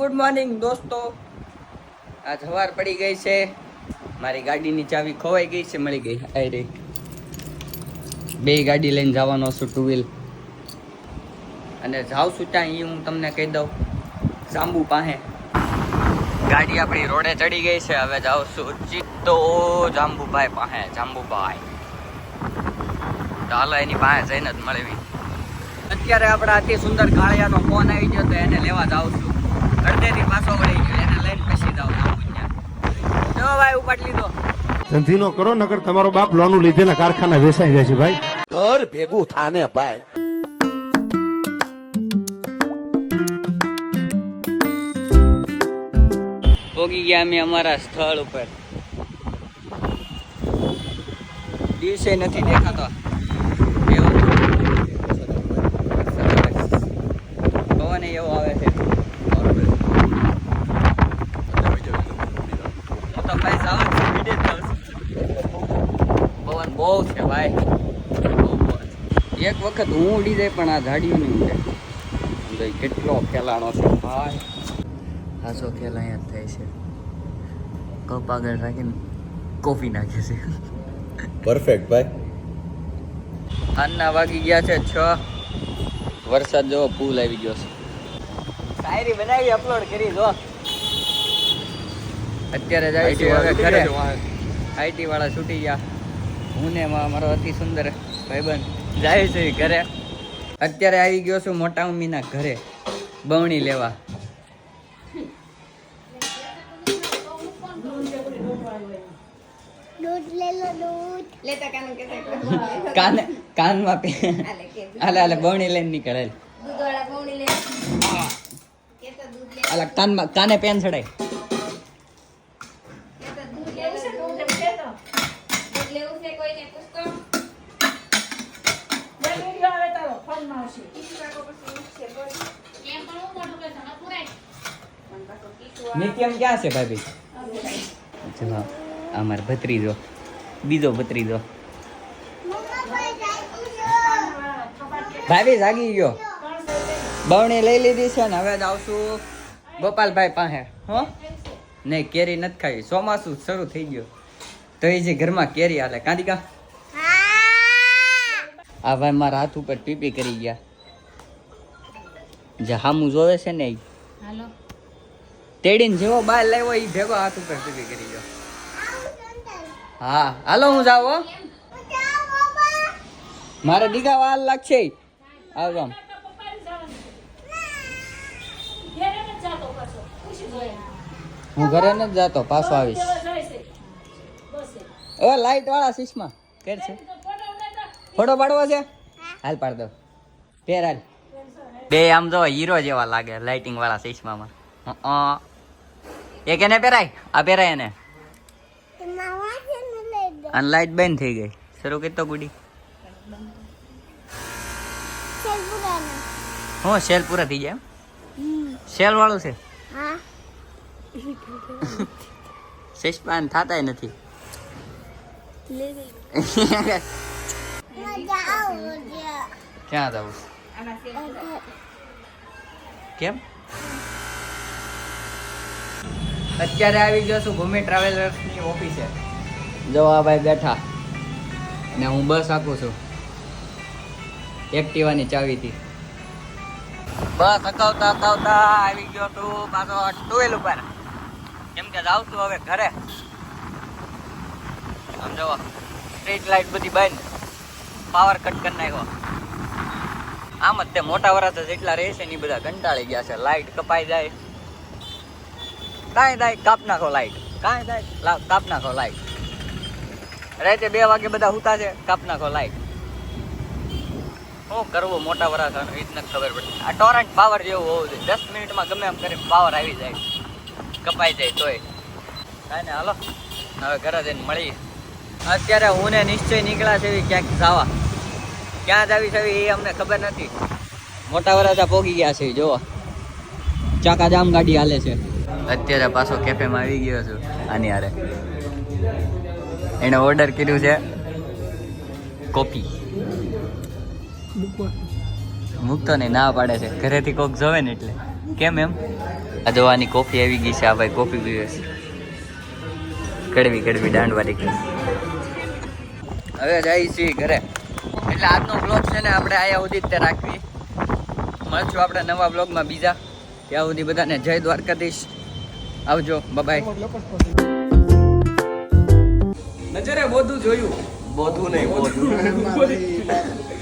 Good morning દોસ્તો. આ સવાર પડી ગઈ છે. મારી ગાડીની ચાવી ખોવાઈ ગઈ છે, મળી ગઈ. આઈ રહી બે ગાડી લઈને જવાનો છું ટુ વ્હીલ અને જાઉં છું ત્યાં એ હું તમને કહી દઉં. જાંબુ પાસે. ગાડી આપણી રોડે ચડી ગઈ છે, હવે જાઉં છું ચિત્તો જાંબુભાઈ પાસે જાંબુભાઈ ચાલો એની પાસે જઈને જ મળવી. અત્યારે આપણા અતિ સુંદર કાળિયાનો ફોન આવી ગયો તો એને લેવા જાઉં છું. અડધેથી પાછો વળી ગયો. એને લઈને પછી જાઉં જો ભાઈ ઉપાડ લીધો. ધંધીનો કરો નકર તમારો બાપ લોનું લીધેલા કારખાના વેચાઈ જાય છે ભાઈ. ઘર ભેગું થાને ભાઈ. પોગી ગયા અમે અમારા સ્થળ ઉપર. દિવસે નથી દેખાતો. પવન એવો આવે છે હું તો ભાઈ જાઉં છું વીડિયો જાઉં છું પવન બહુ છે ભાઈ બહુ પવન છે. એક વખત હું ઉડી જાય પણ આ ઝાડીઓ નહીં ઉડે ભાઈ કેટલો ખેલાણો છે ભાઈ. હાસો ખેલ અહીંયા જ થાય છે. કપ આગળ રાખીને કોફી નાખે છે. પરફેક્ટ ભાઈ. આજના વાગી ગયા છે છ. વરસાદ જેવો ફૂલ આવી ગયો છે. શાયરી બનાવી અપલોડ કરી દો અત્યારે જાય છે હવે ઘરે. આઈટી વાળા છૂટી ગયા. હું ને મારો અતિ સુંદર ભાઈબંધ. જાય છે ઘરે. અત્યારે આવી ગયો છું મોટા મમ્મીના ઘરે બવણી લેવા. દૂધ લે લો દૂધ. લેતા કાનું કાનમાં પે હાલે કે હાલે હાલે બવણી લઈને નીકળે દૂધ વાળા પૌણી લે કે તો દૂધ લે. હાલે કાનમાં કાને પેન ચડાય કે તો દૂધ લેવું છે દૂધ દૂધ લેવું છે કોઈને પૂછતો ઈસુ કાકો પછી ઉઠશે બોલ. કેમ પણ હું મોઢું કરતો ન પુરાય મને પાછો કીસુ નિત્યમ ક્યાં છે ભાભી? આ ભત્રીજો. બીજો ભત્રીજો. ભાભી જાગી ગયો. બવણી લઈ લીધી છે ને હવે જ આવશું ગોપાલભાઈ પાસે હો? નહીં કેરી નથી ખાવી ચોમાસું શરૂ થઈ ગયું. તો એ જે ઘરમાં કેરી હાલે. કાંતિકા? આ ભાઈ મારા હાથ ઉપર પીપી કરી ગયા. જે હામું જોવે છે ને હાલો. તેડીને જેવો બાર લાવ્યો એ ભેગો હાથ ઉપર પીપી કરી ગયો. હા હાલો હું જાવ મારે દીગા વાલ લાગશે. આવજો આમ. હું ઘરે નથી જતો પાછો આવીશ. લાઈટ વાળા શીશમાં. કેર છે? ફોટો પાડવો છે? હાલ પાડ દો. પેર હાલ. બે આમ જો હીરો જેવા લાગે લાઇટિંગ વાળા ચશ્મામાં એક એને પહેરાય? આ પહેરાય એને. અને લાઈટ બંધ થઈ ગઈ. શરૂ કરી તો ગુડી. હું સેલ પૂરા થઈ જાય એમ? સેલ વાળું છે? ચશ્મા થતાય નથી. ક્યાં જવું કેમ? અત્યારે આવી ગયો છું ભૂમિ ટ્રાવેલર્સની ઓફિસે. જવા ભાઈ બેઠા. ને હું બસ આખું છું. એક્ટિવાની ચાવીથી. બસ અકાવતા અકાવતા આવી ગયો તું પાછો ટુવેલ ઉપર. કેમ કે જાઉં છું હવે ઘરે. આમ સ્ટ્રીટ લાઇટ બધી બંધ. પાવર કટ કરી નાખ્યો. આમ જ તે મોટા વરસ જેટલા રહે છે ને બધા કંટાળી ગયા છે. લાઈટ કપાઈ જાય. કાંઈ થાય, કાપ નાખો લાઈટ કાંઈ થાય કાપ નાખો લાઈટ રાતે બે વાગે બધા હુતા છે, કાપ નાખો લાઈટ શું કરવું મોટા વરસ, એ જ ખબર પડે આ ટોરન્ટ પાવર જેવું હોવું જોઈએ. દસ મિનિટમાં ગમે એમ કરીને પાવર આવી જાય. કપાઈ જાય તોય. કાંઈ ને હાલો. હવે ઘરે જઈને મળીએ. અત્યારે હું ને નિશ્ચય નીકળ્યા છે ક્યાંક જવા. ક્યાં જાવી છે એ અમને ખબર નથી. મોટા વરાજા પોગી ગયા છે જો ચાકા જામ ગાડી હાલે છે. અત્યારે પાછો કેફેમાં આવી ગયો છું, આની હારે. એને ઓર્ડર કર્યું છે કોફી. મૂકતો નહીં, ના પાડે છે. ઘરેથી કોક જોવે ને એટલે. કેમ એમ? આ જોવાની કોફી આવી ગઈ છે, આ ભાઈ કોફી પીવે છે. કડવી કડવી દાંડવાળી હવે જઈ છીએ ઘરે. એટલે આજનો બ્લોગ છે ને આપણે આયા સુધી જ તે રાખવી. મળશું આપણે નવા બ્લોગમાં બીજા. ત્યાં સુધી બધાને જય દ્વારકાધીશ. આવજો બાય નજરે બધું જોયું. બોધું નહીં બોધું